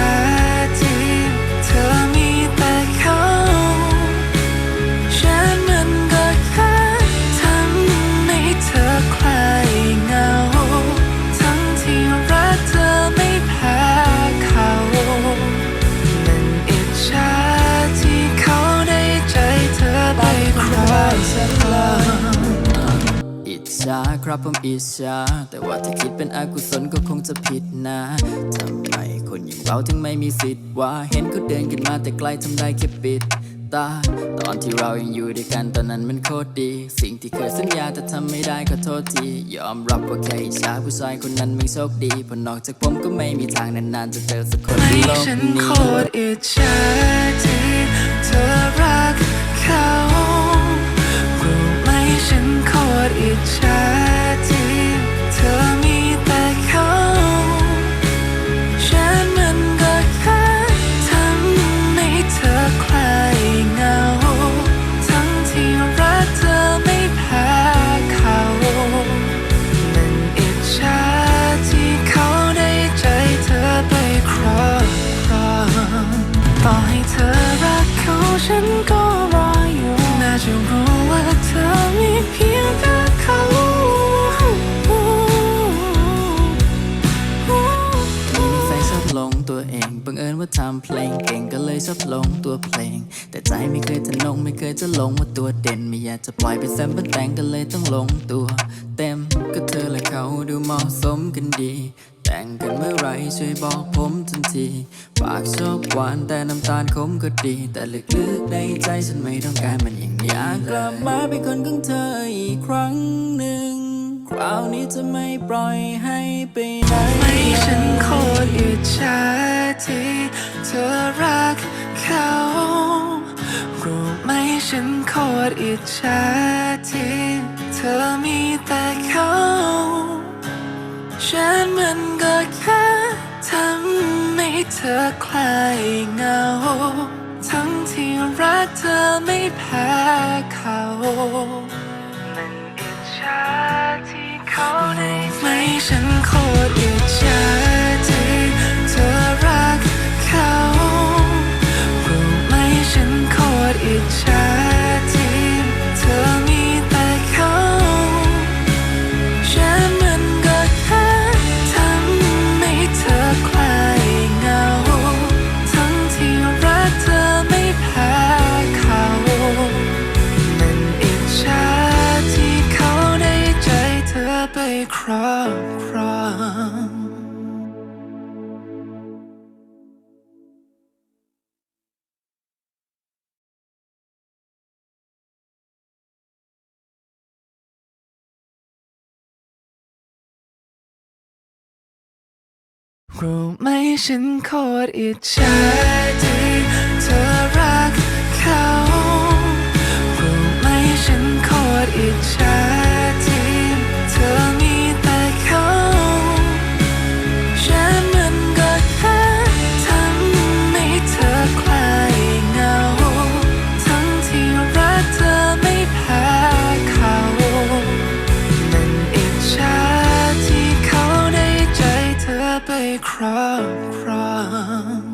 า ฉาครับผมอิจฉาแต่ว่าถ้าคิดเป็นอกุศลก็คงจะผิดนะทำไมคนอย่างเราถึงไม่มีสิทธิ์ว่าเห็นเขาเดินกันมาแต่ไกลทำได้แค่ปิดตาตอนที่เรายังอยู่ด้วยกันตอนนั้นมันโคตรดี สิ่งที่เคยสัญญาแต่ทำไม่ได้ก็โทษทียอมรับว่าแค่อิจฉาผู้ชายคนนั้นไม่โชคดีเพราะนอกจากผมก็ไม่มีทางนานๆจะเจอสักคนไม่ในโลกฉันนี้โคตรอิจฉาที่เธอรักเขารู้ไหมฉันโคตรอิจฉาำเพลงเก่งก็เลยชอบลงตัวเพลง แต่ใจไม่เคยจะนงไม่เคยจะลงว่าตัวเด่น ไม่อยากจะปล่อยไปแซมเปิลแต่งก็เลยต้องลงตัว เต็มก็เธอและเขาดูเหมาะสมกันดี แต่งกันเมื่อไรช่วยบอกผมทันที ปากชอบหวานแต่น้ำตาลขมก็ดี แต่ลึกๆในใจฉันไม่ต้องการมันอย่างนี้อยากกลับมาเป็นคนของเธออีกครั้งหนึ่งคราวนี้จะไม่ปล่อยให้ไปไหนไม่ฉันโคตรอิจฉา ฉันโคตรอิจฉาที่เธอมีแต่เขา ฉันมันก็แค่ทำให้เธอคลายเหงา ทั้งที่รักเธอไม่แพ้เขา มันอิจฉาที่เขาได้ไม่ฉันโคตรอิจฉา รู้ไหมฉันโคตรอิจฉาที่เธอ proud, proud.